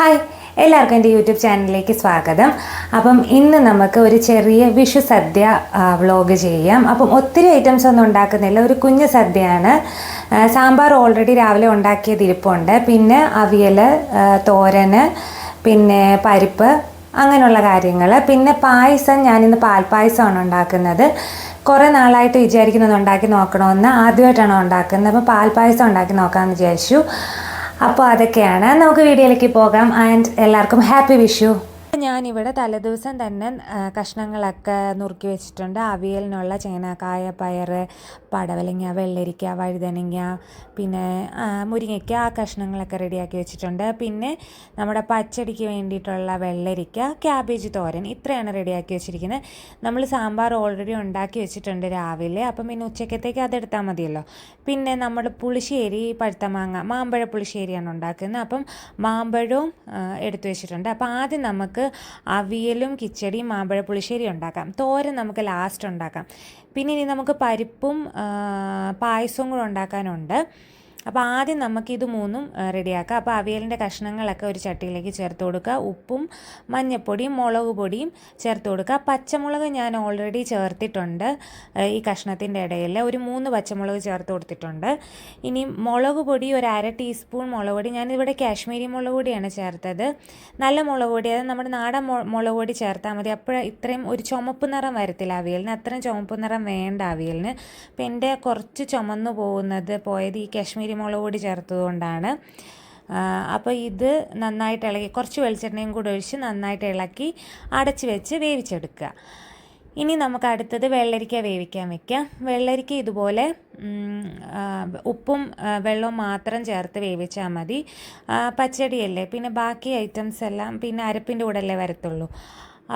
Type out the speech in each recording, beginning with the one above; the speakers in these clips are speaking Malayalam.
ഹായ് എല്ലാവർക്കും എന്റെ യൂട്യൂബ് ചാനലിലേക്ക് സ്വാഗതം. അപ്പം ഇന്ന് നമുക്ക് ഒരു ചെറിയ വിഷു സദ്യ വ്ളോഗ് ചെയ്യാം. അപ്പം ഒത്തിരി ഐറ്റംസ് ഒന്നും ഉണ്ടാക്കുന്നില്ല. ഒരു കുഞ്ഞു സദ്യയാണ്. സാമ്പാർ ഓൾറെഡി രാവിലെ ഉണ്ടാക്കിയത് ഇരിപ്പുണ്ട്. പിന്നെ അവിയൽ തോരന് പിന്നെ പരിപ്പ് അങ്ങനെയുള്ള കാര്യങ്ങൾ പിന്നെ പായസം ഞാനിന്ന് പാൽപ്പായസമാണ് ഉണ്ടാക്കുന്നത്. കുറേ നാളായിട്ട് വിചാരിക്കുന്നത് ഉണ്ടാക്കി നോക്കണമെന്ന് ആദ്യമായിട്ടാണ് ഉണ്ടാക്കുന്നത്. അപ്പോൾ പാൽപ്പായസം ഉണ്ടാക്കി നോക്കാമെന്ന് വിചാരിച്ചു. അപ്പോൾ അതൊക്കെയാണ്. നമുക്ക് വീഡിയോയിലേക്ക് പോകാം. ആൻഡ് എല്ലാവർക്കും ഹാപ്പി വിഷു. ഞാനിവിടെ തലേദിവസം തന്നെ കഷ്ണങ്ങളൊക്കെ നുറുക്കി വെച്ചിട്ടുണ്ട്. അവിയലിനുള്ള ചേനക്കായ പയർ പടവലങ്ങ വെള്ളരിക്ക വഴുതനങ്ങ പിന്നെ മുരിങ്ങയ്ക്ക ആ കഷ്ണങ്ങളൊക്കെ റെഡിയാക്കി വെച്ചിട്ടുണ്ട്. പിന്നെ നമ്മുടെ പച്ചടിക്ക് വേണ്ടിയിട്ടുള്ള വെള്ളരിക്ക ക്യാബേജ് തോരൻ ഇത്രയാണ് റെഡിയാക്കി വെച്ചിരിക്കുന്നത്. നമ്മൾ സാമ്പാർ ഓൾറെഡി ഉണ്ടാക്കി വെച്ചിട്ടുണ്ട് രാവിലെ. അപ്പം പിന്നെ ഉച്ചക്കത്തേക്ക് അതെടുത്താൽ മതിയല്ലോ. പിന്നെ നമ്മൾ പുളിശ്ശേരി പഴുത്ത മാങ്ങ മാമ്പഴ പുളിശ്ശേരിയാണ് ഉണ്ടാക്കുന്നത്. അപ്പം മാമ്പഴവും എടുത്തു വെച്ചിട്ടുണ്ട്. അപ്പോൾ ആദ്യം നമുക്ക് അവിയലും കിച്ചടിയും മാമ്പഴ പുളിശ്ശേരി ഉണ്ടാക്കാം. തോരൻ നമുക്ക് ലാസ്റ്റ് ഉണ്ടാക്കാം. പിന്നെ ഇനി നമുക്ക് പരിപ്പും പായസവും കൂടെ ഉണ്ടാക്കാനുണ്ട്. അപ്പോൾ ആദ്യം നമുക്കിത് മൂന്നും റെഡിയാക്കാം. അപ്പോൾ അവിയലിന്റെ കഷ്ണങ്ങളൊക്കെ ഒരു ചട്ടിയിലേക്ക് ചേർത്ത് കൊടുക്കുക. ഉപ്പും മഞ്ഞൾപ്പൊടിയും മുളക് പൊടിയും ചേർത്ത് കൊടുക്കുക. പച്ചമുളക് ഞാൻ ഓൾറെഡി ചേർത്തിട്ടുണ്ട്. ഈ കഷ്ണത്തിന്റെ ഇടയിൽ ഒരു മൂന്ന് പച്ചമുളക് ചേർത്ത് കൊടുത്തിട്ടുണ്ട്. ഇനി മുളക് പൊടി ഒരു അര ടീസ്പൂൺ മുളക് പൊടി. ഞാനിവിടെ കാശ്മീരി മുളക് പൊടിയാണ് ചേർത്തത്. നല്ല മുളക് പൊടി. അതായത് നമ്മുടെ നാടൻ മുളക് പൊടി ചേർത്താൽ മതി. അപ്പോൾ ഇത്രയും ഒരു ചുമപ്പ് നിറം വരത്തില്ല അവിയലിന്. അത്രയും ചുമപ്പ് നിറം വേണ്ട അവിയലിന്. അപ്പം എന്റെ കുറച്ച് ചുമന്നു പോകുന്നത് പോയത് ഈ കാശ്മീരി മുളക് പൊടി ചേർത്തതുകൊണ്ടാണ് അപ്പോൾ ഇത് നന്നായിട്ട് ഇളകി കുറച്ച് വെളിച്ചെണ്ണയും കൂടെ ഒഴിച്ച് നന്നായിട്ട് ഇളക്കി അടച്ച് വെച്ച് വേവിച്ചെടുക്കുക. ഇനി നമുക്ക് അടുത്തത് വെള്ളരിക്ക വേവിക്കാൻ വെക്കാം. വെള്ളരിക്ക ഇതുപോലെ ഉപ്പും വെള്ളവും മാത്രം ചേർത്ത് വേവിച്ചാൽ മതി. പച്ചടിയല്ലേ പിന്നെ ബാക്കി ഐറ്റംസ് എല്ലാം പിന്നെ അരപ്പിന്റെ കൂടെ അല്ലേ വരത്തുള്ളൂ.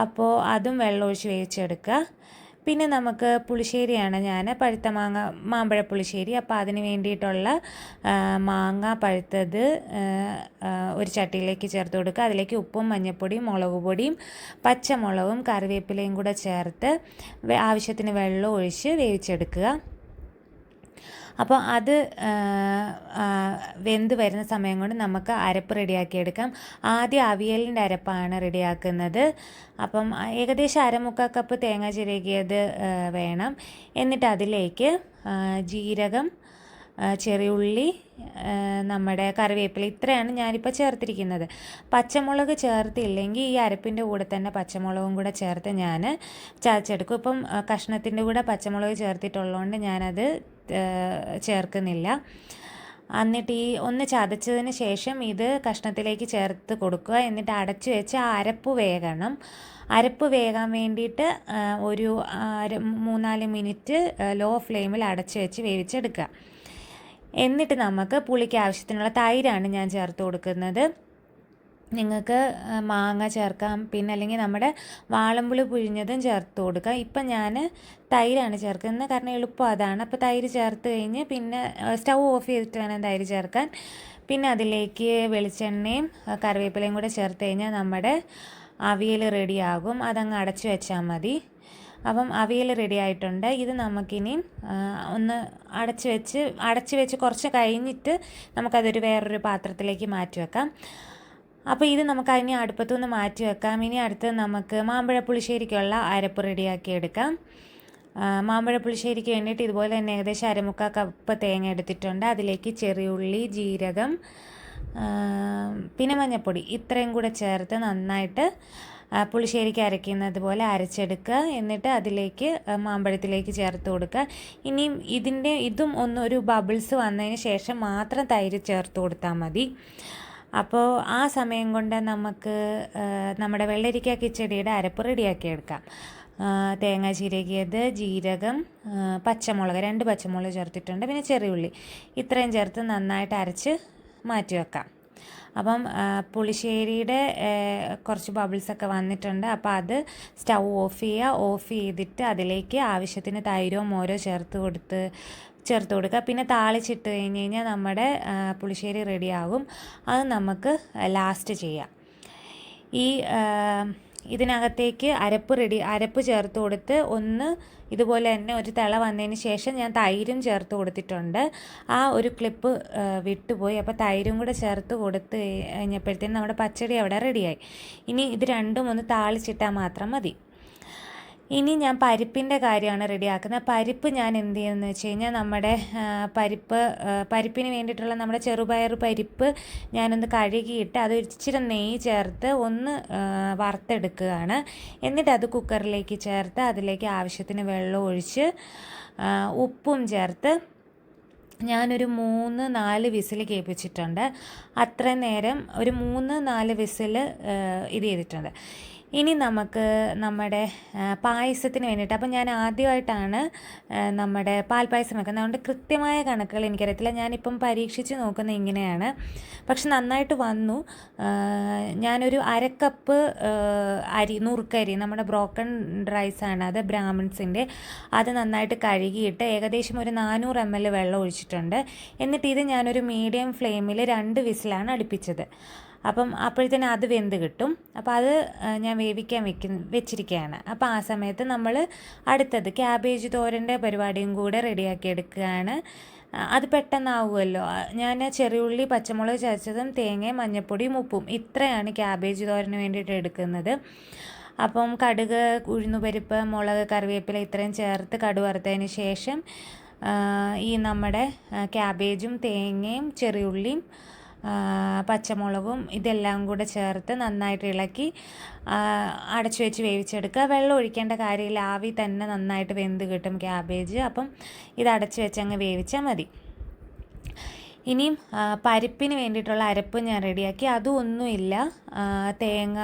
അപ്പോൾ അതും വെള്ളം ഒഴിച്ച് വേവിച്ചെടുക്കുക. പിന്നെ നമുക്ക് പുളിശ്ശേരിയാണ് ഞാൻ പഴുത്ത മാങ്ങ മാമ്പഴ പുളിശ്ശേരി. അപ്പോൾ അതിന് വേണ്ടിയിട്ടുള്ള മാങ്ങ പഴുത്തത് ഒരു ചട്ടിയിലേക്ക് ചേർത്ത് കൊടുക്കുക. അതിലേക്ക് ഉപ്പും മഞ്ഞൾപ്പൊടിയും മുളക് പൊടിയും പച്ചമുളകും കറിവേപ്പിലയും കൂടെ ചേർത്ത് ആവശ്യത്തിന് വെള്ളം ഒഴിച്ച് വേവിച്ചെടുക്കുക. അപ്പോൾ അത് വെന്ത് വരുന്ന സമയം കൊണ്ട് നമുക്ക് അരപ്പ് റെഡിയാക്കിയെടുക്കാം. ആദ്യം അവിയലിന്റെ അരപ്പാണ് റെഡിയാക്കുന്നത്. അപ്പം ഏകദേശം അരമുക്കാൽ കപ്പ് തേങ്ങ ചിരകിയത് വേണം. എന്നിട്ട് അതിലേക്ക് ജീരകം ചെറിയ ചെറിയുള്ളി നമ്മുടെ കറിവേപ്പില ഇത്രയാണ് ഞാനിപ്പോൾ ചേർത്തിരിക്കുന്നത്. പച്ചമുളക് ചേർത്തില്ലെങ്കിൽ ഈ അരപ്പിന്റെ കൂടെ തന്നെ പച്ചമുളകും കൂടെ ചേർത്ത് ഞാൻ ചതച്ചെടുക്കും. ഇപ്പം കഷ്ണത്തിന്റെ കൂടെ പച്ചമുളക് ചേർത്തിട്ടുള്ളതുകൊണ്ട് ഞാനത് ചേർക്കുന്നില്ല. എന്നിട്ട് ഈ ഒന്ന് ചതച്ചതിന് ശേഷം ഇത് കഷ്ണത്തിലേക്ക് ചേർത്ത് കൊടുക്കുക. എന്നിട്ട് അടച്ചു വെച്ച് അരപ്പ് വേകണം. അരപ്പ് വേകാൻ വേണ്ടിയിട്ട് ഒരു മൂന്നാൽ മിനിറ്റ് ലോ ഫ്ലെയിമിൽ അടച്ചു വെച്ച് വേവിച്ചെടുക്കുക. എന്നിട്ട് നമുക്ക് പുളിക്ക് ആവശ്യത്തിനുള്ള തൈരാണ് ഞാൻ ചേർത്ത് കൊടുക്കുന്നത്. നിങ്ങൾക്ക് മാങ്ങ ചേർക്കാം. പിന്നെ അല്ലെങ്കിൽ നമ്മുടെ വാളമ്പുളി പുഴിഞ്ഞതും ചേർത്ത് കൊടുക്കാം ഇപ്പം ഞാൻ തൈരാണ് ചേർക്കുന്നത്. കാരണം എളുപ്പം അതാണ്. അപ്പോൾ തൈര് ചേർത്ത് കഴിഞ്ഞ് പിന്നെ സ്റ്റൗ ഓഫ് ചെയ്തിട്ട് വേണം തൈര് ചേർക്കാൻ. പിന്നെ അതിലേക്ക് വെളിച്ചെണ്ണയും കറിവേപ്പിലയും കൂടെ ചേർത്ത് കഴിഞ്ഞാൽ നമ്മുടെ അവിയൽ റെഡിയാകും അതങ്ങ് അടച്ചു വെച്ചാൽ മതി. അപ്പം അവിയൽ റെഡി ആയിട്ടുണ്ട്. ഇത് നമുക്കിനി ഒന്ന് അടച്ച് വെച്ച് അടച്ച് വെച്ച് കുറച്ച് കഴിഞ്ഞിട്ട് നമുക്കതൊരു വേറൊരു പാത്രത്തിലേക്ക് മാറ്റി വെക്കാം. അപ്പോൾ ഇത് നമുക്ക് അതിനെ അടുപ്പത്തുനിന്ന് മാറ്റി വെക്കാം. ഇനി അടുത്ത് നമുക്ക് മാമ്പഴ പുളിശ്ശേരിക്കുള്ള അരപ്പ് റെഡിയാക്കി എടുക്കാം. മാമ്പഴ പുളിശ്ശേരിക്ക് വേണ്ടിയിട്ട് ഇതുപോലെ തന്നെ ഏകദേശം അരമുക്കാൽ കപ്പ് തേങ്ങ എടുത്തിട്ടുണ്ട്. അതിലേക്ക് ചെറിയുള്ളി ജീരകം പിന്നെ മഞ്ഞൾപ്പൊടി ഇത്രയും കൂടെ ചേർത്ത് നന്നായിട്ട് പുളിശ്ശേരിക്ക് അരയ്ക്കുന്നത് പോലെ അരച്ചെടുക്കുക. എന്നിട്ട് അതിലേക്ക് മാമ്പഴത്തിലേക്ക് ചേർത്ത് കൊടുക്കുക. ഇനിയും ഇതിന്റെ ഇതും ഒന്നൊരു ബബിൾസ് വന്നതിന് ശേഷം മാത്രം തൈര് ചേർത്ത് കൊടുത്താൽ മതി. അപ്പോൾ ആ സമയം കൊണ്ട് നമുക്ക് നമ്മുടെ വെള്ളരിക്ക കിച്ചടിയുടെ അരപ്പ് റെഡിയാക്കി എടുക്കാം. തേങ്ങ ചിരകിയത് ജീരകം പച്ചമുളക് രണ്ട് പച്ചമുളക് ചേർത്തിട്ടുണ്ട്. പിന്നെ ചെറിയ ഉള്ളി. ഇത്രയും ചേർത്ത് നന്നായിട്ട് അരച്ച് മാറ്റി വെക്കാം. അപ്പം പുളിശ്ശേരിയുടെ കുറച്ച് ബബിൾസൊക്കെ വന്നിട്ടുണ്ട്. അപ്പോൾ അത് സ്റ്റൗ ഓഫ് ചെയ്യുക. ഓഫ് ചെയ്തിട്ട് അതിലേക്ക് ആവശ്യത്തിന് തൈരോ മോരോ ചേർത്ത് കൊടുത്ത് ചേർത്ത് കൊടുക്കുക. പിന്നെ താളിച്ചിട്ട് കഴിഞ്ഞ് കഴിഞ്ഞാൽ നമ്മുടെ പുളിശ്ശേരി റെഡിയാകും അത് നമുക്ക് ലാസ്റ്റ് ചെയ്യാം. ഈ ഇതിനകത്തേക്ക് അരപ്പ് റെഡി അരപ്പ് ചേർത്ത് കൊടുത്ത് ഒന്ന് ഇതുപോലെ തന്നെ ഒരു തിള വന്നതിന് ശേഷം ഞാൻ തൈരും ചേർത്ത് കൊടുത്തിട്ടുണ്ട്. ആ ഒരു ക്ലിപ്പ് വിട്ടുപോയി. അപ്പോൾ തൈരും കൂടെ ചേർത്ത് കൊടുത്ത് കഴിഞ്ഞപ്പോഴത്തേനും നമ്മുടെ പച്ചടി അവിടെ റെഡിയായി ഇനി ഇത് രണ്ടും ഒന്ന് താളിച്ചിട്ടാൽ മാത്രം മതി. ഇനി ഞാൻ പരിപ്പിന്റെ കാര്യമാണ് റെഡിയാക്കുന്നത്. പരിപ്പ് ഞാൻ എന്ത് ചെയ്യുന്നതെന്ന് വെച്ച് കഴിഞ്ഞാൽ നമ്മുടെ പരിപ്പ് പരിപ്പിന് വേണ്ടിയിട്ടുള്ള നമ്മുടെ ചെറുപയർ പരിപ്പ് ഞാനൊന്ന് കഴുകിയിട്ട് അത് ഇച്ചിരി നെയ്യ് ചേർത്ത് ഒന്ന് വറുത്തെടുക്കുകയാണ്. എന്നിട്ട് അത് കുക്കറിലേക്ക് ചേർത്ത് അതിലേക്ക് ആവശ്യത്തിന് വെള്ളം ഒഴിച്ച് ഉപ്പും ചേർത്ത് ഞാനൊരു മൂന്ന് നാല് വിസിൽ കേൾപ്പിച്ചിട്ടുണ്ട്. അത്രയും നേരം ഒരു മൂന്ന് നാല് വിസിൽ ഇത് ചെയ്തിട്ടുണ്ട്. ഇനി നമുക്ക് നമ്മുടെ പായസത്തിന് വേണ്ടിയിട്ട്. അപ്പം ഞാൻ ആദ്യമായിട്ടാണ് നമ്മുടെ പാൽപ്പായസം വെക്കുന്നത്. അതുകൊണ്ട് കൃത്യമായ കണക്കുകൾ എനിക്കറിയത്തില്ല. ഞാനിപ്പം പരീക്ഷിച്ച് നോക്കുന്നത് ഇങ്ങനെയാണ്. പക്ഷെ നന്നായിട്ട് വന്നു. ഞാനൊരു അരക്കപ്പ് അരി നുറുക്കരി നമ്മുടെ ബ്രോക്കൺ റൈസാണ് അത് ബ്രാഹ്മിൺസിന്റെ അത് നന്നായിട്ട് കഴുകിയിട്ട് ഏകദേശം ഒരു നാനൂറ് എം എൽ വെള്ളം ഒഴിച്ചിട്ടുണ്ട്. എന്നിട്ട് ഇത് ഞാനൊരു മീഡിയം ഫ്ലെയിമിൽ രണ്ട് വിസിലാണ് അടുപ്പിച്ചത്. അപ്പം അപ്പോഴത്തേനും അത് വെന്ത് കിട്ടും. അപ്പോൾ അത് ഞാൻ വേവിക്കാൻ വെക്കുന്ന വെച്ചിരിക്കുകയാണ് അപ്പോൾ ആ സമയത്ത് നമ്മൾ അടുത്തത് ക്യാബേജ് തോരന്റെ പരിപാടിയും കൂടെ റെഡിയാക്കി എടുക്കുകയാണ്. അത് പെട്ടെന്നാവുമല്ലോ. ഞാൻ ചെറിയുള്ളി പച്ചമുളക് ചതച്ചതും തേങ്ങയും മഞ്ഞൾപ്പൊടിയും ഉപ്പും ഇത്രയാണ് ക്യാബേജ് തോരന് വേണ്ടിയിട്ട് എടുക്കുന്നത്. അപ്പം കടുക് ഉഴുന്നുപരിപ്പ് മുളക് കറിവേപ്പില ഇത്രയും ചേർത്ത് കടുക് വറുത്തതിന് ശേഷം ഈ നമ്മുടെ ക്യാബേജും തേങ്ങയും ചെറിയുള്ളിയും പച്ചമുളകും ഇതെല്ലാം കൂടെ ചേർത്ത് നന്നായിട്ട് ഇളക്കി അടച്ചു വെച്ച് വേവിച്ചെടുക്കുക. വെള്ളം ഒഴിക്കേണ്ട കാര്യമില്ല. ആവി തന്നെ നന്നായിട്ട് വെന്ത് കിട്ടും ക്യാബേജ്. അപ്പം ഇത് അടച്ചു വെച്ച് അങ്ങ് വേവിച്ചാൽ മതി. ഇനിയും പരിപ്പിന് വേണ്ടിയിട്ടുള്ള അരപ്പ് ഞാൻ റെഡിയാക്കി. അതും ഒന്നുമില്ല തേങ്ങ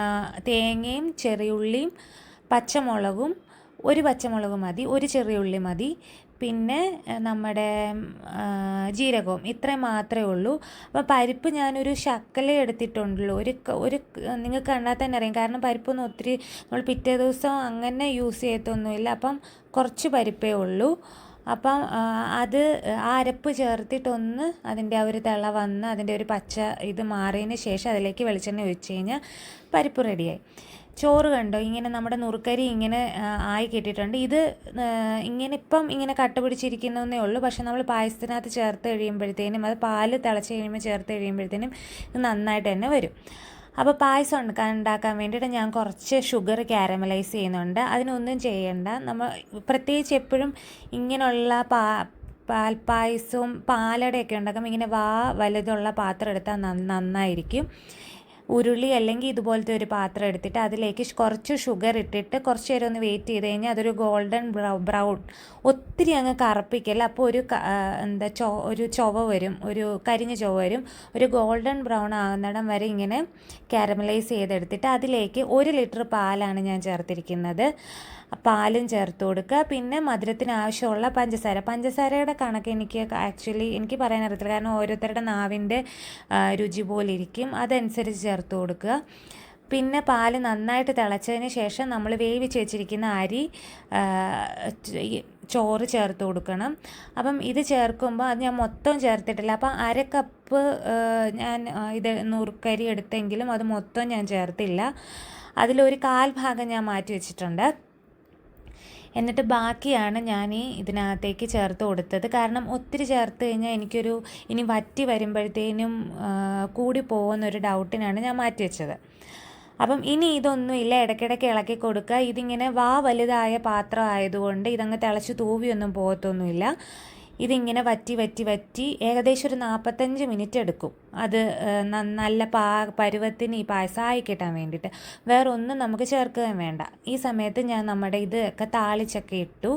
തേങ്ങയും ചെറിയുള്ളിയും പച്ചമുളകും ഒരു പച്ചമുളക് മതി. ഒരു ചെറിയുള്ളി മതി. പിന്നെ നമ്മുടെ ജീരകവും ഇത്രയും മാത്രമേ ഉള്ളൂ. അപ്പോൾ പരിപ്പ് ഞാനൊരു ശക്കല എടുത്തിട്ടുണ്ടല്ലോ. ഒരു ഒരു നിങ്ങൾക്ക് കണ്ടാൽ തന്നെ അറിയാം. കാരണം പരിപ്പൊന്നും ഒത്തിരി നമ്മൾ പിറ്റേ ദിവസം അങ്ങനെ യൂസ് ചെയ്യത്തൊന്നുമില്ല. അപ്പം കുറച്ച് പരിപ്പേ ഉള്ളൂ. അപ്പം അത് ആ അരപ്പ് ചേർത്തിട്ടൊന്ന് അതിന്റെ ആ ഒരു തിള വന്ന് അതിന്റെ ഒരു പച്ച ഇത് മാറിയതിന് ശേഷം അതിലേക്ക് വെളിച്ചെണ്ണ ഒഴിച്ച് കഴിഞ്ഞാൽ പരിപ്പ് റെഡിയായി ചോറ് കണ്ടോ? ഇങ്ങനെ നമ്മുടെ നുറുക്കരി ഇങ്ങനെ ആയി കിട്ടിയിട്ടുണ്ട്. ഇത് ഇങ്ങനെ ഇപ്പം ഇങ്ങനെ കട്ട പിടിച്ചിരിക്കുന്നതേ ഉള്ളൂ. പക്ഷെ നമ്മൾ പായസത്തിനകത്ത് ചേർത്ത് കഴിയുമ്പോഴത്തേനും അത് പാൽ തിളച്ച് കഴിയുമ്പോൾ ചേർത്ത് കഴിയുമ്പോഴത്തേനും നന്നായിട്ട് തന്നെ വരും. അപ്പോൾ പായസം ഉണ്ടാക്കാൻ ഉണ്ടാക്കാൻ വേണ്ടിയിട്ട് ഞാൻ കുറച്ച് ഷുഗർ ക്യാരമലൈസ് ചെയ്യുന്നുണ്ട്. അതിനൊന്നും ചെയ്യണ്ട. നമ്മൾ പ്രത്യേകിച്ച് എപ്പോഴും ഇങ്ങനെയുള്ള പാ പാൽപ്പായസവും പാലടയൊക്കെ ഉണ്ടാക്കുമ്പോൾ ഇങ്ങനെ വാ വലുതുള്ള പാത്രം എടുത്താൽ നന്നായിരിക്കും. ഉരുളി അല്ലെങ്കിൽ ഇതുപോലത്തെ ഒരു പാത്രം എടുത്തിട്ട് അതിലേക്ക് കുറച്ച് ഷുഗർ ഇട്ടിട്ട് കുറച്ച് നേരം ഒന്ന് വെയിറ്റ് ചെയ്ത് കഴിഞ്ഞാൽ അതൊരു ഗോൾഡൻ ബ്രൗ ബ്രൗൺ ഒത്തിരി അങ്ങ് കറുപ്പിക്കല്ല അപ്പോൾ ഒരു എന്താ ചൊ ഒരു ചൊവ വരും. ഒരു കരിഞ്ഞ ചൊവ വരും. ഒരു ഗോൾഡൻ ബ്രൗൺ ആകുന്നിടം വരെ ഇങ്ങനെ കാരമലൈസ് ചെയ്തെടുത്തിട്ട് അതിലേക്ക് ഒരു ലിറ്റർ പാലാണ് ഞാൻ ചേർത്തിരിക്കുന്നത്. പാലും ചേർത്ത് കൊടുക്കുക പിന്നെ മധുരത്തിന് ആവശ്യമുള്ള പഞ്ചസാര. പഞ്ചസാരയുടെ കണക്ക് എനിക്ക് ആക്ച്വലി എനിക്ക് പറയാൻ അറിയത്തില്ല കാരണം ഓരോരുത്തരുടെ നാവിന്റെ രുചി പോലെ ഇരിക്കും. അതനുസരിച്ച് കൊടുക്കുക. പിന്നെ പാൽ നന്നായിട്ട് തിളച്ചതിന് ശേഷം നമ്മൾ വേവിച്ച് വെച്ചിരിക്കുന്ന അരി ചോറ് ചേർത്ത് കൊടുക്കണം. അപ്പം ഇത് ചേർക്കുമ്പോൾ അത് ഞാൻ മൊത്തം ചേർത്തിട്ടില്ല. അപ്പം അര കപ്പ് ഞാൻ ഇത് നുറുക്കരി എടുത്തെങ്കിലും അത് മൊത്തം ഞാൻ ചേർത്തില്ല. അതിലൊരു കാൽ ഭാഗം ഞാൻ മാറ്റി വെച്ചിട്ടുണ്ട്. എന്നിട്ട് ബാക്കിയാണ് ഞാൻ ഈ ഇതിനകത്തേക്ക് ചേർത്ത് കൊടുത്തത്. കാരണം ഒത്തിരി ചേർത്ത് കഴിഞ്ഞാൽ എനിക്കൊരു ഇനി വറ്റി വരുമ്പോഴത്തേനും കൂടി പോകുന്നൊരു ഡൗട്ടിനാണ് ഞാൻ മാറ്റി വെച്ചത്. അപ്പം ഇനി ഇതൊന്നുമില്ല ഇടയ്ക്കിടയ്ക്ക് ഇളക്കി കൊടുക്കുക. ഇതിങ്ങനെ വാ വലുതായ പാത്രം ആയതുകൊണ്ട് ഇതങ്ങ് തിളച്ച് തൂവിയൊന്നും പോകത്തൊന്നുമില്ല. ഇതിങ്ങനെ വറ്റി വറ്റി വറ്റി ഏകദേശം ഒരു നാൽപ്പത്തഞ്ച് മിനിറ്റ് എടുക്കും. അത് നല്ല പാ പരുവത്തിന് ഈ പായസം ആയി കിട്ടാൻ വേണ്ടിയിട്ട്. വേറെ ഒന്നും നമുക്ക് ചേർക്കുകയും വേണ്ട. ഈ സമയത്ത് ഞാൻ നമ്മുടെ ഇതൊക്കെ താളിച്ചൊക്കെ ഇട്ടു.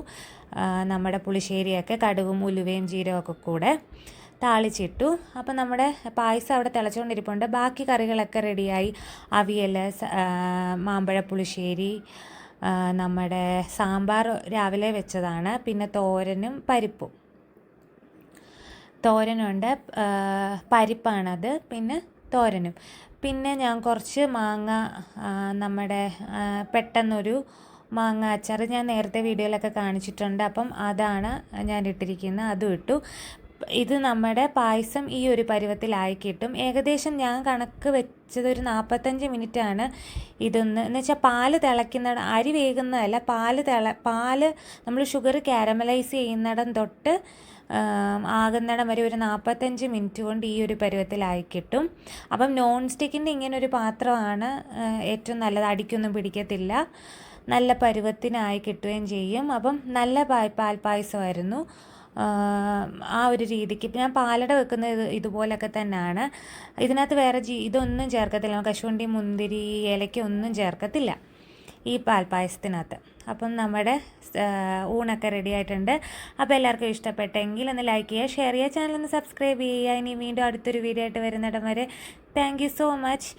നമ്മുടെ പുളിശ്ശേരിയൊക്കെ കടുകും ഉലുവയും ജീരകമൊക്കെ കൂടെ താളിച്ചിട്ടു. അപ്പം നമ്മുടെ പായസം അവിടെ തിളച്ചുകൊണ്ടിരിപ്പുണ്ട്. ബാക്കി കറികളൊക്കെ റെഡിയായി. അവിയൽ മാമ്പഴ പുളിശ്ശേരി നമ്മുടെ സാമ്പാർ രാവിലെ വെച്ചതാണ്. പിന്നെ തോരനും പരിപ്പും. തോരനുണ്ട്. പരിപ്പാണത്. പിന്നെ തോരനും. പിന്നെ ഞാൻ കുറച്ച് മാങ്ങ നമ്മുടെ പെട്ടെന്നൊരു മാങ്ങ അച്ചാർ ഞാൻ നേരത്തെ വീഡിയോയിലൊക്കെ കാണിച്ചിട്ടുണ്ട്. അപ്പം അതാണ് ഞാൻ ഇട്ടിരിക്കുന്നത്. അതും ഇട്ടു. ഇത് നമ്മുടെ പായസം ഈ ഒരു പരുവത്തിലായി കിട്ടും. ഏകദേശം ഞാൻ കണക്ക് വെച്ചത് ഒരു നാൽപ്പത്തഞ്ച് മിനിറ്റാണ് ഇതൊന്ന്. എന്ന് വെച്ചാൽ പാൽ തിളയ്ക്കുന്ന അരി വേകുന്നതല്ല പാൽ തിള പാൽ നമ്മൾ ഷുഗർ കാരമലൈസ് ചെയ്യുന്നിടം തൊട്ട് ആകുന്നിടം വരെ ഒരു നാൽപ്പത്തഞ്ച് മിനിറ്റ് കൊണ്ട് ഈ ഒരു പരുവത്തിലായി കിട്ടും. അപ്പം നോൺ സ്റ്റിക്കിന്റെ ഇങ്ങനെ ഒരു പാത്രമാണ് ഏറ്റവും നല്ലത്. അടിക്കൊന്നും പിടിക്കത്തില്ല. നല്ല പരുവത്തിനായി കിട്ടുകയും ചെയ്യും. അപ്പം നല്ല പാൽ പാൽപ്പായസമായിരുന്നു. ആ ഒരു രീതിക്ക് ഞാൻ പാലട വെക്കുന്നത് ഇത് ഇതുപോലൊക്കെ തന്നെയാണ് ഇതിനകത്ത് വേറെ ജീ ഇതൊന്നും ചേർക്കത്തില്ല. കശുവണ്ടി മുന്തിരി ഏലക്ക ഒന്നും ചേർക്കത്തില്ല ഈ പാൽപ്പായസത്തിനകത്ത്. അപ്പം നമ്മുടെ ഊണൊക്കെ റെഡി ആയിട്ടുണ്ട്. അപ്പോൾ എല്ലാവർക്കും ഇഷ്ടപ്പെട്ടെങ്കിൽ ഒന്ന് ലൈക്ക് ചെയ്യുക ഷെയർ ചെയ്യുക ചാനൽ ഒന്ന് സബ്സ്ക്രൈബ് ചെയ്യുക. ഇനി വീണ്ടും അടുത്തൊരു വീഡിയോ ആയിട്ട് വരുന്നിടം വരെ. Thank so much